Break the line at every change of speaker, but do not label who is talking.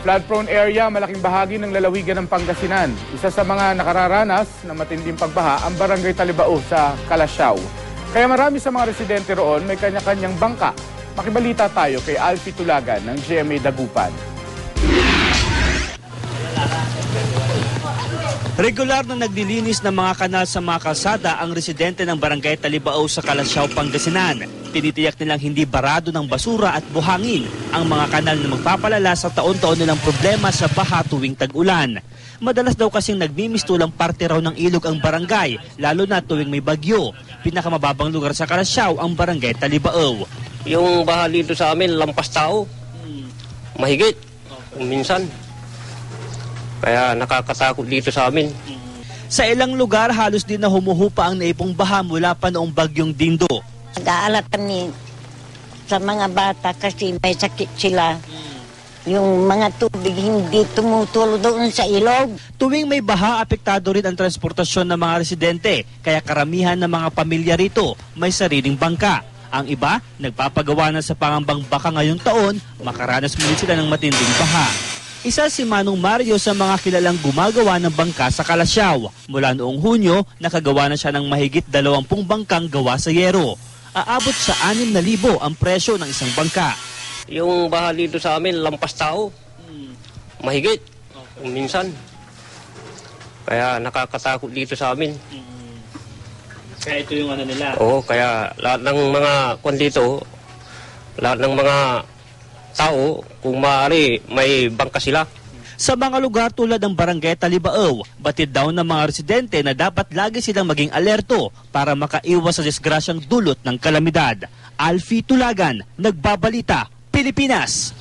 Flood-prone area, malaking bahagi ng lalawigan ng Pangasinan. Isa sa mga nakararanas na matinding pagbaha ang Barangay Talibao sa Kalasyaw. Kaya marami sa mga residente roon may kanya-kanyang bangka. Makibalita tayo kay Alfie Tulagan ng GMA Dagupan.
Regular na naglilinis ng mga kanal sa mga kalsada ang residente ng barangay Talibao sa Kalasyaw, Pangasinan. Tinitiyak nilang hindi barado ng basura at buhangin ang mga kanal na magpapalala sa taon-taon nilang problema sa baha tuwing tag-ulan. Madalas daw kasing nagmimistulang parte raw ng ilog ang barangay, lalo na tuwing may bagyo. Pinakamababang lugar sa Kalasyaw ang barangay Talibao.
Yung baha dito sa amin, lampas tao. Mahigit. Kung minsan. Kaya nakakatakot dito sa amin.
Sa ilang lugar, halos din na humuhupa ang naipong baha mula pa noong bagyong Dindo.
Nag-aalat kami sa mga bata kasi may sakit sila. Yung mga tubig hindi tumutulo doon sa ilog.
Tuwing may baha, apektado rin ang transportasyon ng mga residente, kaya karamihan ng mga pamilya rito may sariling bangka. Ang iba, nagpapagawa na sa pangambang baka ngayong taon, makaranas muli sila ng matinding baha. Isa si Manong Mario sa mga kilalang gumagawa ng bangka sa Kalasyaw. Mula noong Hunyo, nakagawa na siya ng mahigit 20 bangkang gawa sa yero. Aabot sa 6,000 ang presyo ng isang bangka.
Yung baha dito sa amin, lampas tao. Mahigit. Kung minsan. Kaya nakakatakot dito sa amin.
Kaya ito yung ano nila.
Oo, kaya lahat ng mga kwan dito, lahat ng mga tao, kung maaari, may bangka sila.
Sa mga lugar tulad ng Barangay Talibao, batid daw ng mga residente na dapat lagi silang maging alerto para makaiwas sa disgrasyang dulot ng kalamidad. Alfie Tulagan, Nagbabalita, Pilipinas.